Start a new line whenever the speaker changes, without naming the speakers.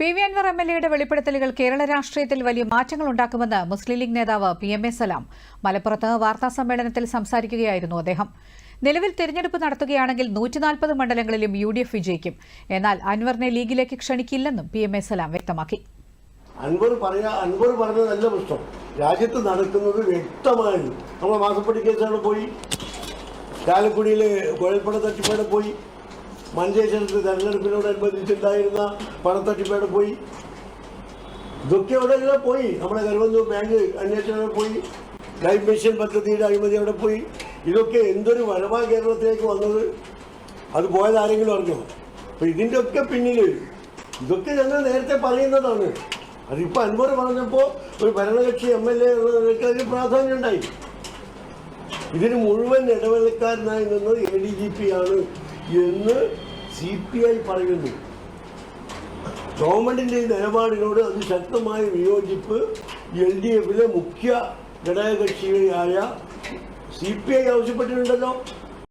P V Anvar M L എയുടെ വെളിപ്പെടുത്തലുകൾ കേരള രാഷ്ട്രീയത്തിൽ വലിയ മാറ്റങ്ങൾ ഉണ്ടാക്കുമെന്ന് മുസ്ലിം ലീഗ് നേതാവ് പി എം എ സലാം മലപ്പുറത്ത് വാർത്താസമ്മേളനത്തിൽ സംസാരിക്കുകയായിരുന്നു അദ്ദേഹം നിലവിൽ തിരഞ്ഞെടുപ്പ് നടത്തുകയാണെങ്കിൽ നൂറ്റിനാൽപ്പത് മണ്ഡലങ്ങളിലും യു ഡി എഫ് വിജയിക്കും എന്നാൽ അൻവറിനെ ലീഗിലേക്ക് ക്ഷണിക്കില്ലെന്നും പി എം എ സലാം വ്യക്തമാക്കി
അൻവർ പറയാ അൻവർ പറഞ്ഞ നല്ല പ്രശ്നം രാജ്യത്ത് നടക്കുന്നത് വ്യക്തമായി നമ്മൾ മാസപ്പടി കേസുകൾ പോയി ചാലക്കുടിയിൽ കുഴൽപ്പട തട്ടിപ്പട പോയി മഞ്ചേശ്വരത്ത് തെരഞ്ഞെടുപ്പിനോടനുബന്ധിച്ചുണ്ടായിരുന്ന പണത്തട്ടിപ്പേടെ പോയി ഇതൊക്കെ അവിടെ പോയി നമ്മുടെ കരുവന്തൂർ ബാങ്ക് അന്വേഷണം പോയി ലൈഫ് മിഷൻ പദ്ധതിയുടെ അഴിമതി അവിടെ പോയി ഇതൊക്കെ എന്തൊരു വരവാ കേരളത്തിലേക്ക് വന്നത് അത് പോയത് ആരെങ്കിലും അറിഞ്ഞോ അപ്പോൾ ഇതിൻ്റെയൊക്കെ ഒക്കെ പിന്നിൽ ഇതൊക്കെ ഞങ്ങൾ നേരത്തെ പറയുന്നതാണ് അതിപ്പോൾ അൻവർ പറഞ്ഞപ്പോൾ ഒരു ഭരണകക്ഷി എം എൽ എ എന്നുള്ള അതിന് പ്രാധാന്യം ഉണ്ടായി ഇതിന് മുഴുവൻ ഇടവേളക്കാരനായി നിന്നത് എ ഡി ജി പി ആണ് എന്ന് സി പി ഐ പറയുന്നു ഗവൺമെന്റിന്റെ നിലപാടിനോട് അത് ശക്തമായ വിയോജിപ്പ് എൽ ഡി എഫിലെ മുഖ്യ ഘടകകക്ഷിയായ സി പി ഐ ആവശ്യപ്പെട്ടിട്ടുണ്ടല്ലോ